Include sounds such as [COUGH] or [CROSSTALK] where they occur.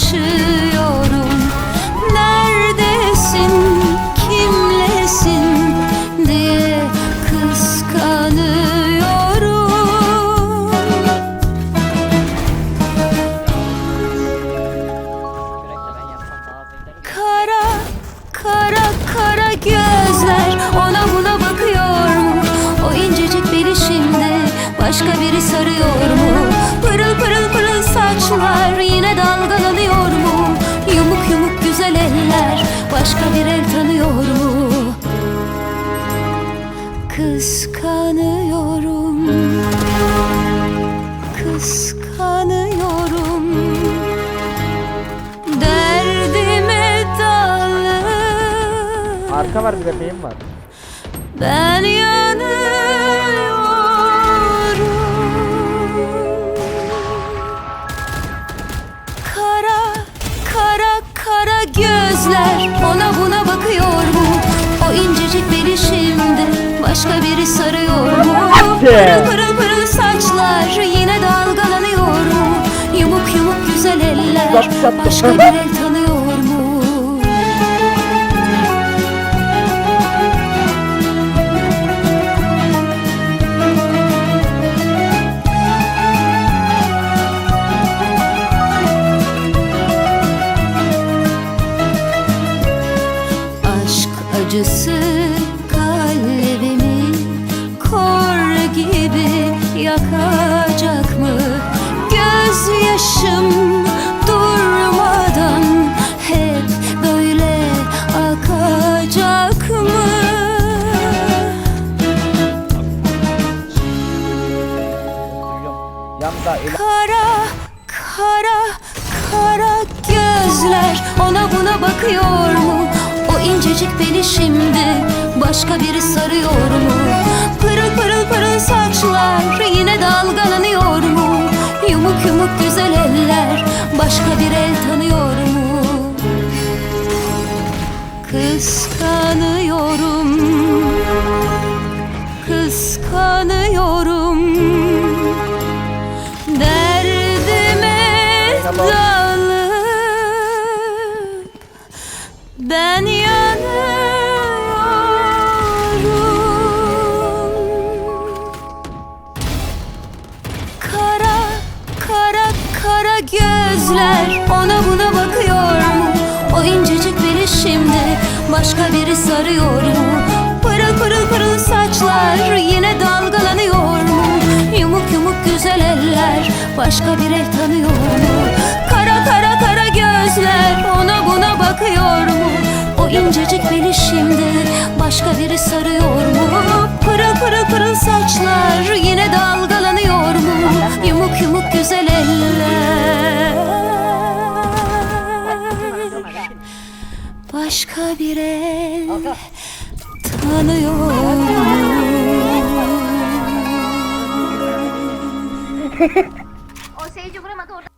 Dolaşıyorum Neredesin, kimlesin diye kıskanıyorum Kara, kara, kara gözler ona buna bakıyor mu? O incecik beni şimdi başka biri sarıyor mu? Başka bir el tanıyor mu? Kıskanıyorum Kıskanıyorum Derdime dalı Arka var bir de benim var. Ben yanıyorum sarıyor mu? Pırıl pırıl pırıl saçlar yine dalgalanıyor mu? Yumuk yumuk güzel eller başka bir el tanıyor mu? Aşk acısı yakacak mı? Gözyaşım durmadan hep böyle akacak mı? Kara, kara, kara gözler ona buna bakıyor mu? O incecik beli şimdi başka biri sarıyor mu? Pırıl pırıl pırıl saçlar? Yumuk güzel eller başka bir el tanıyor mu? Kıskanıyorum Kıskanıyorum Derdime dalıp Ben yanıyorum kara gözler ona buna bakıyor mu? O incecik beli şimdi başka biri sarıyor mu? Pırıl pırıl pırıl saçlar yine dalgalanıyor mu? Yumuk yumuk güzel eller başka bir el tanıyor mu? Kara kara kara gözler ona buna bakıyor mu? O incecik beli şimdi başka biri sarıyor mu? Pırıl pırıl pırıl saçlar yine dalgalanıyor başka bir el tanıyorum. [LAUGHS] o seyirci vuramadı orada.